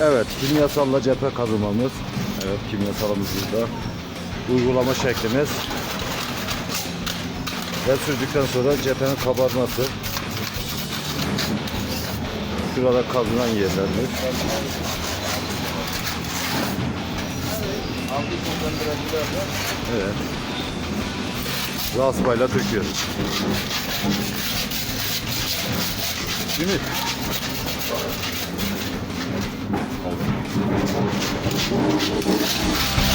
Evet, kimyasalla cephe kazımamız. Evet, kimyasalımız burada. Uygulama şeklimiz. Ve sürdükten sonra cephenin kabarması. Şurada kazınan yerlerdir. Evet. Raspayla döküyoruz. Ümit. Thank you.